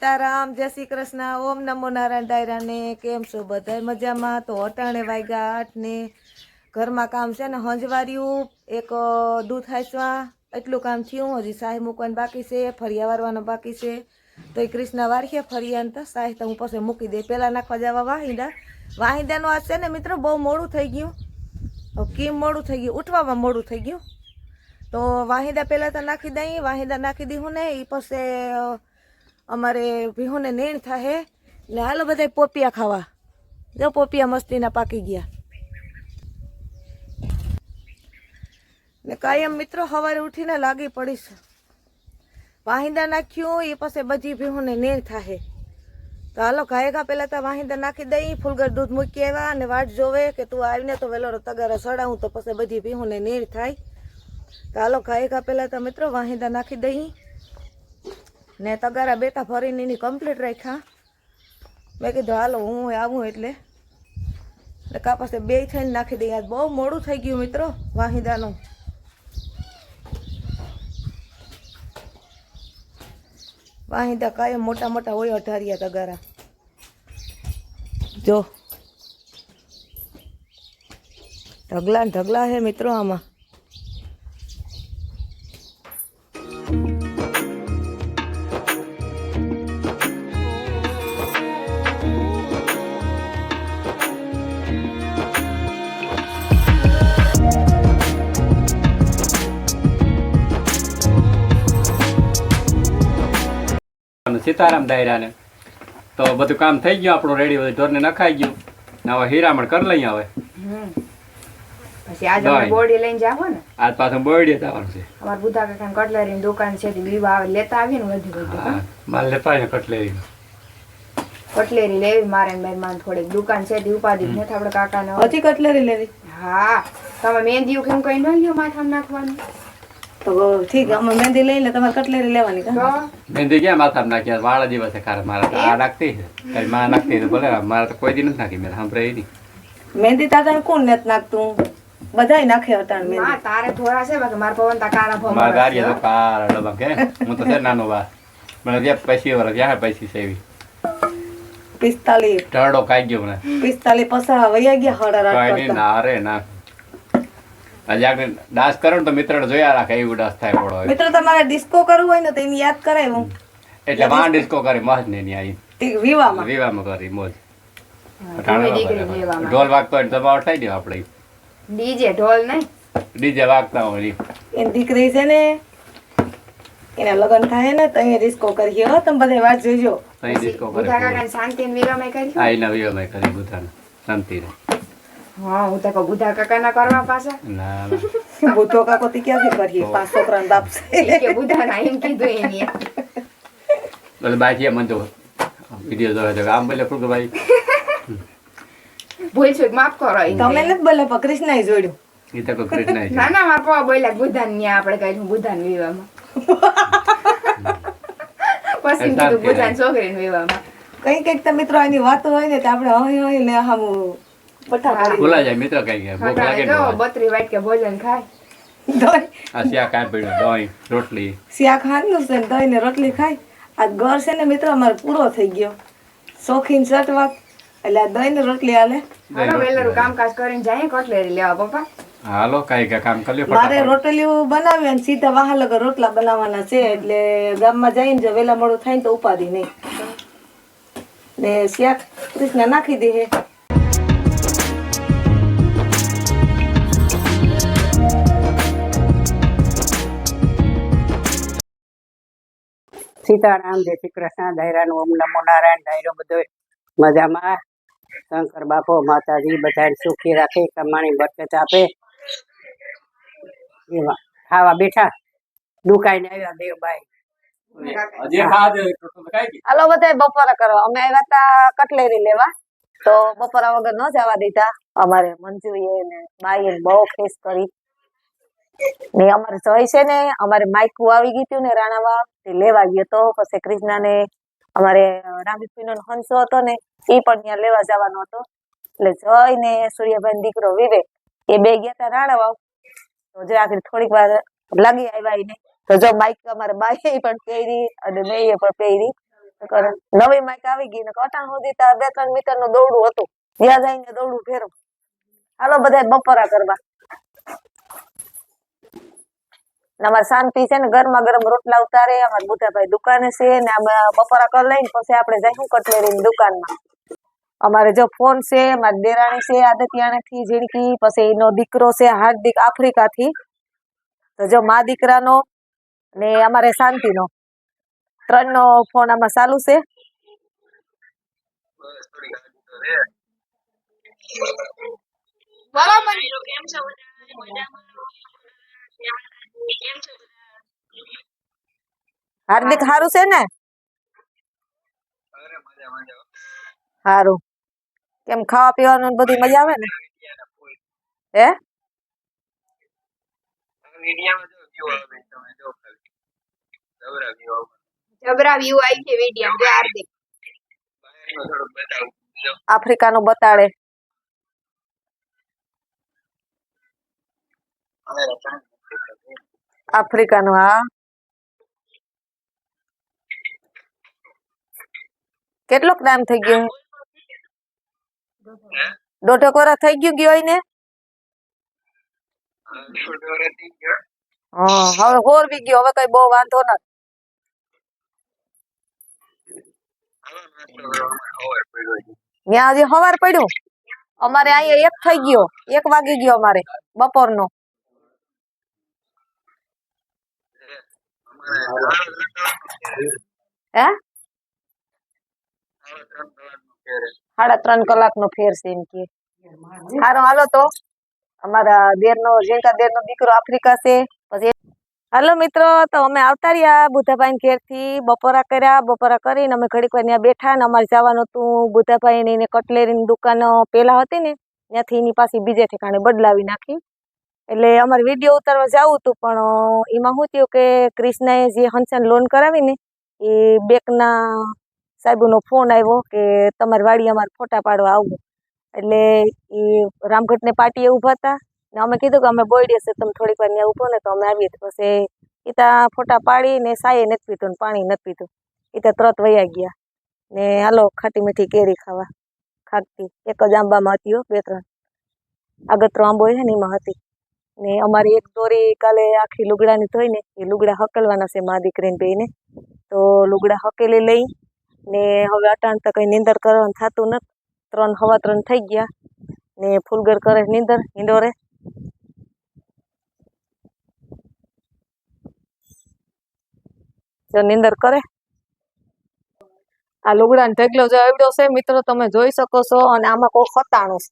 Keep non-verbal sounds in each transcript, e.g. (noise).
સીતારામ, જય શ્રી કૃષ્ણ, ઓમ નમો નારાયણ ડાયરાને, કેમ છો બધાય મજામાં? તો અટાણે વાગ્યા આઠ ને ઘરમાં કામ છે ને હંજવાર્યું, એક દૂધ હાંસવા એટલું કામ થયું, હજી સાહી મૂકવાનું બાકી છે ફરિયા વારવાનું બાકી છે. તો એ કૃષ્ણ વારખે ફરિયા તો સાહી તો હું પછી મૂકી દે પહેલાં નાખવા જવા વાહિંદા. વાહિંદાનું આ છે ને મિત્રો બહુ મોડું થઈ ગયું. કેમ મોડું થઈ ગયું? ઉઠવામાં મોડું થઈ ગયું. તો વાહિંદા પહેલાં તો નાખી દઈ, વાહિંદા નાખી દીધું ને એ પછી અમારે ભીહોને નેણ થાય ને હાલો બધા પોપિયા ખાવા. જો પોપિયા મસ્તીના પાકી ગયા. ને કાયમ મિત્રો સવારે ઉઠીને લાગી પડીશ. વાહિંદા નાખ્યું એ પછી બધી ભીહોને નેણ થાય તો હાલો ઘાએ ઘા પહેલાં તો વાહિંદા નાખી દઈ, ફૂલગર દૂધ મૂકી આવ્યા અને વાટ જોવે કે તું આવીને તો વેલો તગારા સડાવું તો પછી બધી ભીહોને નેણ થાય. તો હાલો ઘાએ ઘા પહેલાં તો મિત્રો વાહિંદા નાખી દઈ. ને તગારા બેટા ફરીને એની કમ્પ્લીટ રાખ્યા. મેં કીધું, હાલો, હું આવું એટલે. એટલે કા પાસે બે થઈને નાખી દઈએ. બહુ મોડું થઈ ગયું મિત્રો, વાહિદાનું. વાહિદા કાયમ મોટા મોટા હોય અઢારિયા તગારા. જો. ઢગલા ઢગલા હે મિત્રો આમાં. અને સીતારામ દાયરાને તો બધું કામ થઈ ગયું આપણું રેડી બધું ઢોરને નખાઈ ગયું. ને હવે હીરામણ કરી લઈએ હવે. પછી આજે અમે Done. બોડી લઈને જાવ ને. આજ પાછું બોયડીએ જવાનું છે. અમારા બુધા કાકા કટલરી દુકાન છે તે આવે લેતા આવીએ ને બધું બધું માલ લેતા આવીને કટલેરી કટલેરી લેવી મારે ને બેન થોડીક દુકાન છે તે ઉપાધિ નથી આપણે કાકા ને કટલેરી લેવી? હા તમે મહેંદી કેમ કઈ ન લ્યો માથામાં નાખવાનું? તો ઠીક. અમે મહેંદી લઈને તમારે કટલેરી લેવાની કા? મહેંદી ક્યાં માથામાં નાખ્યા વાળા દિવસે ખાર. મારા આ નાખતી તારી માં નાખતી ભલે મારે તો કોઈ દી નથી નાખી. મેં સાંભળે નહીં મહેંદી તાતા કોણ નથી નાખતું? બધાય નાખે અટાણ મહેંદી. તારે થોડા છે બાકી મારા પવન તા કારા મારા ભમર ગાડીએ તો કાર ડબ્બા કે? હું તો છે નાનો વા મને પૈસી પૈસી સેવી પિસ્તાલીસ. ઢળો કાઈ ગયો મને. પિસ્તાલીસ પસા વૈયા ગયા હડા રાત ના. હજી આગળ ડાન્સ કરો ને તો મિત્ર જોયા રાખે એવું ડાન્સ થાય પડો મિત્ર તમારે ડિસ્કો કરવું હોય ને તો એની યાદ કરાય હું. એટલે માં ડિસ્કો કરી મસ્ત ને એની આવી વિવામાં વિવામાં કરી મોજ. ઢોલ વાગતો હોય દબાવ થઈ ગયો આપણે. ડીજે ઢોલ નહીં. ડીજે વાગતા હોય એની દીકરી છે ને એના લગ્ન થાય ને તો અહીંયા ડિસ્કો કરીએ હો તમે બધા વાત જોજો. ડિસ્કો બુધા કરે કાકા શાંતિ ને વિરામય કરી આ એના વિવામાં કરી બુધાને. શાંતિ હા હું તો બુધા કાકા ના કરવા પાછા. ના ના. (laughs) બુદ્ધો કાકો થી ક્યાંથી કરીએ પાંચ છોકરા બાપ કે બુધા ના એમ કીધું એની. એટલે બાજી મને તો વીડિયો જોયો તો આમ બોલે ફૂલ ભાઈ. ભૂલ છું માફ કરો તમે નથી બોલે પણ કૃષ્ણએ જોડ્યું. એ તો કૃષ્ણ ના ના મારા પપ્પા બોલ્યા બુધા ને આપણે કહ્યું બુધા ને વિવામાં (laughs) પછી કીધું બુધા ને છોકરી ને વિવામાં કઈ કંઈક તો મિત્રો એની વાતો હોય ને તો આપણે હોય હોય ને આમ ભૂલા જાય મિત્ર કઈ ગયા ભૂખ લાગે ને બત્રી વાટ કે ભોજન ખાય. (laughs) દહીં. આ શિયા કાંઈ પડ્યું દહીં રોટલી. શાક હાથનું છે ને ને રોટલી ખાય. આ ઘર છે ને મિત્રો અમારે પૂરો થઈ ગયો. શોખીન સટવા એટલે આ દહીં ને રોટલી હાલે. હાલો કામકાજ કરીને જાય કટલેરી લેવા પપ્પા. હાલો કઈ કઈ કામ કરી મારે રોટલીઓ બનાવી અને સીધા વાહ લગર રોટલા બનાવવાના છે એટલે ગામમાં જઈને જો વેલા મોડું થાય ને તો ઉપાધિ નહીં. ને શાક કૃષ્ણ નાખી દે સીતારામ જય શ્રી કૃષ્ણ દાયરાનું ઓમ નમો નારાયણ દાયરો બધો મજામાં. શંકર બાપો માતાજી બધાને સુખી રાખે કમાણી બરકત આપે. એવા. ખાવા બેઠા. દુકાઈને આવ્યા દેવભાઈ. હાલો બધા બપોરા કરવા. અમે આવ્યા હતા કટલેરી લેવા. તો બપોરા વગર ન જવા દીધા. અમારે મંજુએ ને બાઈએ બહુ ખેસ કરી. ને અમારે જય છે ને અમારે માઇકું આવી ગયું ને રાણાવા તે લેવા ગયો તો પછી કૃષ્ણાને અમારે રામીપીનો હંસો હતો ને એ પણ ત્યાં લેવા જવાનો હતો. એટલે જય ને સૂર્યભાઈ દીકરો વિવેક, એ બે ગયા હતા રાણાવાવ. તો જો આખરી થોડીક વાર લાગી આવ્યા એને. તો જો માઇક અમારે બાઈએ પણ પહેરી અને મેં પણ પહેરી. નવી માઇક આવી ગઈ ને કટાણ સુધી બે ત્રણ મીટરનું દોડું હતું. ત્યાં જઈને દોડું ફેરું હાલો બધા બપોરા કરવા ને અમારે શાંતિ છે ને, ગરમા ગરમ રોટલા ઉતારે, અમારા બુધાભાઈ દુકાને છે ને બપોરા કર લઈને પછી આપણે જઈશું કટલેરી દુકાનમાં. અમારે જો ફોન છે મારી દેરાણી છે આદતિયાણા થી ઝીણકી પછી એનો દીકરો છે, હાર્દિક આફ્રિકા થી તો જો મા દીકરાનો ને અમારે શાંતિનો. ત્રણનો ફોન આમાં ચાલુ છે. હાર્દિક સારું છે ને? સારું કેમ ખાવા પીવાનું બધી મજા આવે ને? હે? આફ્રિકા નું આવી છે વીડિયો જો હાર્દિક. આફ્રિકાનું બતાડે. આફ્રિકાનું હા કેટલોક ટાઈમ થઈ ગયો? દોઢેક વર્ષ થઈ ગયું ગયો ને? હા હવે હોરવી ગયો હવે કઈ બહુ વાંધો નથી ત્યાં હજી સવાર પડ્યું. અમારે અહીંયા એક થઈ ગયો એક વાગી ગયો અમારે બપોરનો. હે? સાડા ત્રણ કલાકનો ફેર છે એમ કે. સારું હાલો તો. અમારા દીકરો આફ્રિકા છે. પછી હાલો મિત્રો, તો અમે આવતા રહ્યા બુધાભાઈ ઘેરથી. બપોરા કર્યા, બપોરા કરીને અમે ઘડીક વાર ત્યાં બેઠા ને અમારે જવાનું હતું. બુધાભાઈ ની દુકાનો દુકાન પેલા હતી ને. ત્યાંથી એની પાછી બીજે ઠેકાણે બદલાવી નાખી. એટલે અમારે વીડિયો ઉતારવા જવું હતું, પણ એમાં શું થયું કે ક્રિષ્નાએ જે હનસન લોન કરાવી ને, એ બેંકના સાહેબનો ફોન આવ્યો કે તમારી વાડી અમારે ફોટા પાડવા આવવું એટલે એ રામગઢને પાટીએ ઊભા હતા ને અમે કીધું કે અમે બોયડીએ છે, તમે થોડીક વાર ત્યાં ઊભો ને તો અમે આવીએ. પછી એ ત્યાં ફોટા પાડીને સાયે નથી પીધું ને પાણી નથી પીધું. એ ત્યાં તરત વયા ગયા ને હાલો ખાટી મીઠી કેરી ખાવા. ખાતી એક જ આંબામાં હતી બે ત્રણ. આગતરો આંબો છે ને એમાં હતી. ને અમારી એક દોરી કાલે આખી લુગડાની ધોઈ ને એ લુગડા હકલવાના છે મા દીકરીને બેને તો લુગડા હકેલી લઈ ને હવે અટાણ તો કંઈ નીંદર કરવાનું થતું નથી. ત્રણ, હવા ત્રણ થઈ ગયા ને ફૂલગર કરે નીંદર, હિંડોરે. જો નીંદર કરે. આ લુગડાનો ઢગલો જો આવડ્યો છે, મિત્રો, તમે જોઈ શકો છો અને આમાં કોઈ ખતાણું છે.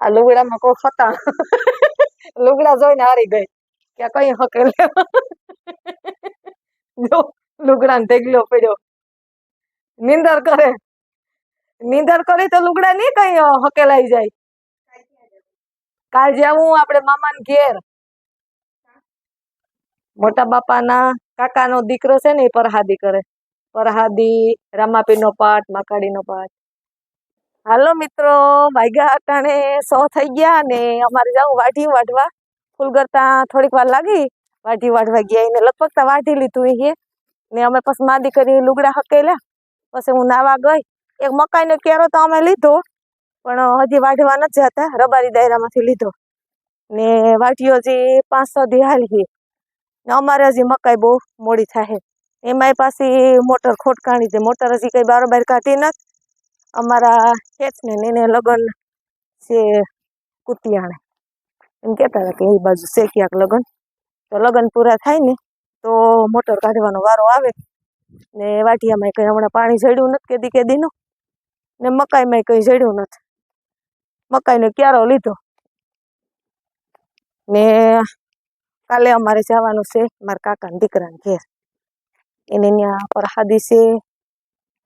આ લુગડામાં કોઈ ખતાણું લુગડા જોઈને હારી ગઈ. કે કઈ હકે લુગડા લુગડાનો ઢગલો પડ્યો. નિંદર કરે. નિંદર કરી તો લુગડા નહીં કઈ હકેલાઈ જાય. કાલ જાવું આપણે મામાને ઘેર. મોટા બાપાના કાકાનો દીકરો છે ને એ પરહાદી કરે. પરહાદી, રામાપીનો પાઠ, માકાડીનો પાઠ. હાલો મિત્રો વાગ્યા અટાણે સો થઈ ગયા ને અમારે જાઉં વાઢી વાઢવા. ફૂલ કરતા થોડીક વાર લાગી, વાઢી વાઢવા ગયા એને લગભગ તો વાઢી લીધું એ ને અમે પછી માદી કરી લુગડા હકેલ્યા પછી હું નાવા ગઈ. એક મકાઈનો કેરો તો અમે લીધો, પણ હજી વાઢવા નથી જતા, રબારી દાયરામાંથી લીધો. ને વાઢીઓ હજી પાંચ છ દી હાલી ને અમારે હજી મકાઈ બહુ મોડી થાય. એમાંય પાછી મોટર ખોટકાણી છે. મોટર હજી કંઈ બારોબાર કાઢી નથી. અમારા ખેતને એને લગ્ન છે કુતિયાણે. એમ કહેતા હતા કે એ બાજુ છે ક્યાંક લગ્ન. તો લગ્ન પૂરા થાય ને, તો મોટર કાઢવાનો વારો આવે ને વાટિયામાં કંઈ હમણાં પાણી જડ્યું નથી કેદી કેદીનું ને મકાઈમાં કંઈ જડ્યું નથી. મકાઈનો ક્યારો લીધો? ને કાલે અમારે જવાનું છે, મારા કાકાના દીકરાને ઘેર. એને ત્યાં પરહાદી છે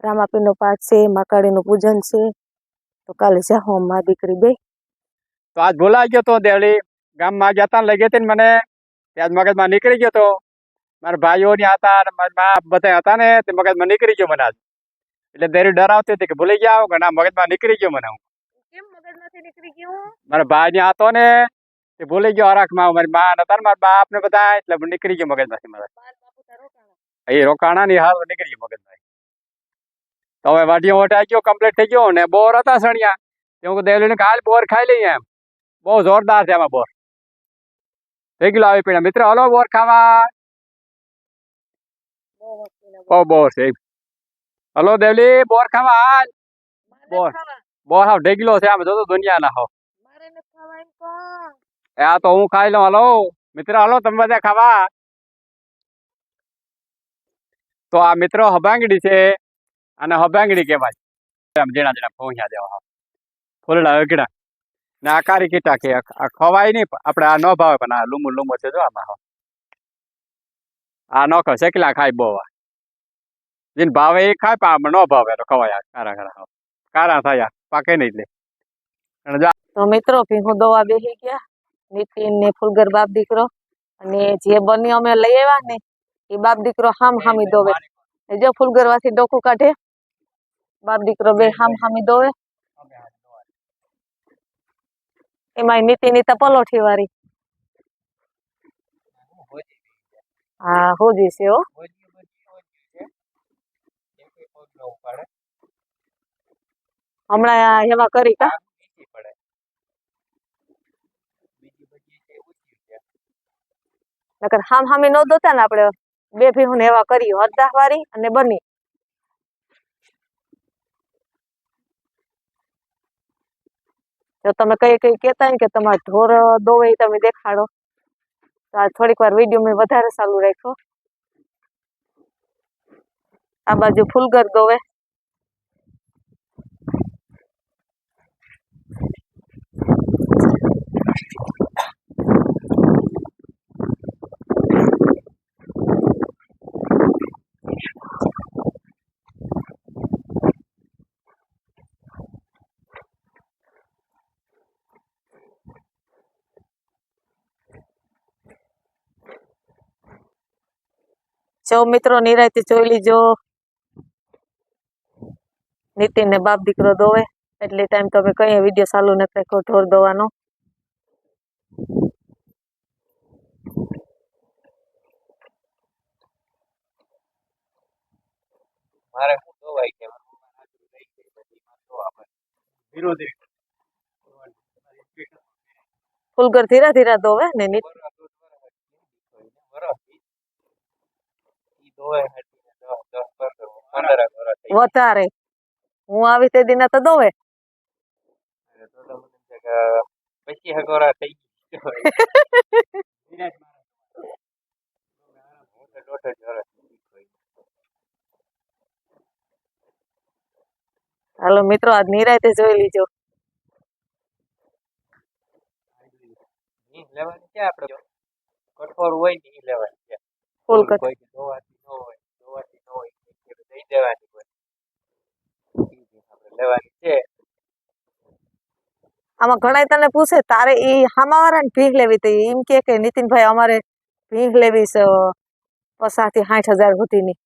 રામાપીરનો પાઠ છે માકાળીનું પૂજન છે. તો કાલે જાઓ મા દીકરી બે તો આજ ભૂલાઈ ગયો તો દેવળી ગામમાં ગયા હતા લઈ ગઈ ને મને. ત્યાં મગજમાં નીકળી ગયો તો. મારા ભાઈઓ ત્યાં હતા મારા બાપ બધા હતા ને તે મગજમાં નીકળી ગયો મને આજ. એટલે દેરી ડરાવતી હતી કે ભૂલી ગયા ઘણા ના મગજમાં નીકળી ગયો મને હું. નીકળી ગયું? મારા ભાઈ ત્યાં હતો ને તે ભૂલી ગયો હરાખમાં મારી મા હતા ને મારા બાપ ને બધા એટલે નીકળી ગયો મગજમાંથી મારા. એ રોકાણા. ની હાલ નીકળી ગયો મગજભાઈ તો હવે વાડીઓ વટાઈ ગયો કમ્પ્લીટ થઈ ગયો ને બોર હતા સણિયા. એવું હું દેવલીને કાલ બોર ખાઈ લઈએ એમ. બહુ જોરદાર છે આમાં બોર. થઈ ગયું આવી પીણા. મિત્ર હલો બોર ખાવા. બહુ બોર છે હલો દેવલી બોર ખાવા હાલ. બોર. બોર હાવ ઢેગલો છે આમ જોતો દુનિયાના હાવ. એ આ તો હું ખાઈ લઉં હલો. મિત્ર હલો તમે બધા ખાવા. તો આ મિત્રો હબાંગડી છે. અને હબાંગડી કહેવાય. આમ ઝીણા ઝીણા પહોંચ્યા દેવા ફૂલડા અગડા ને આ કારી કીટા કે આ ખવાય નહીં આપણે આ ન ભાવે પણ આ લીંબુ લીંબુ છે જો આમાં હા આ ન ખાય શેકલા ખાય બહુ જેન ભાવે એ ખાય પણ આમાં ન ભાવે તો ખવાય કારા કારા. કારા થાય પાકે નહીં એટલે. તો મિત્રો ભીંગું દવા બેસી ગયા. નીતિન ને ફૂલગર બાપ દીકરો. અને જે બની અમે લઈ આવ્યા ને એ બાપ દીકરો હામ હામી દોવે. જો ફૂલગર વાથી ડોકું કાઢે. બાપ દીકરો બે હામ હામી દોવે. એમાં નીતિનની તો પલોઠી વાળી. હા હોજી છે હો. હમણાં એવા કરી કા? નકર હામ હામી નો દોતા ને આપણે બે ભીહું ને એવા કરી અડધા વાળી અને બની. જો તમે કઈ કઈ કહેતા ને કે તમારા ઢોર દોવે તમે દેખાડો. તો આ થોડીક વાર વીડિયો મેં વધારે ચાલુ રાખ્યો. આ બાજુ ફૂલગર દોવે. જો મિત્રો નિરાયતે જોઈ લીજો. નીતિન ને બાપ દીકરો દોવે એટલે ટાઈમ તમે કઈ વીડિયો ચાલુ નથી રાખ્યો ઢોર દોવાનો. મારે શું દવાઈ કે વિરોધી ફૂલગર ધીરા ધીરા દોવે ને નીત વધારે. હું આવી તે દિના તો દોવે પછી હગોરા થઈ (laughs) હાલો મિત્રો આજ નિરાયતે જોઈ લીજો. લેવાની છે આપણે કઠોળ હોય ને એ લેવાની છે. ફૂલ કટ કોઈ દોવાતી ન હોય દોવાતી ન હોય હોય. લેવાની છે. આમાં ઘણા તને પૂછે તારે એ હામાવાળા ને ભીખ લેવી હતી એમ કે કે નીતિનભાઈ અમારે ભીખ લેવી છે પચાસથી સાઠ હજાર સુધીની.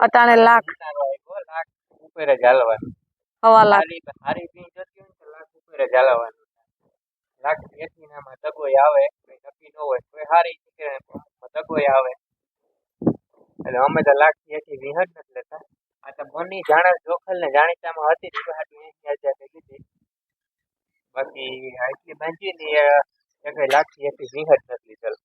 અટાણે લાખ. લાખ ઉપર જ હાલવાનું. હવા લાખ. હારી લાખ ઉપર જ હાલવાનું. લાખ એથી નામાં દગોય આવે. ન હોય કોઈ હારી નીકળે ને આવે. એટલે અમે તો થી એથી વીસ નથી લેતા. આ તો બની જાણે જોખલ ને જાણીતામાં હતી લીધી બાકી આટલી બાંધી ને એ કઈ થી એથી વીસ નથી લીધેલ.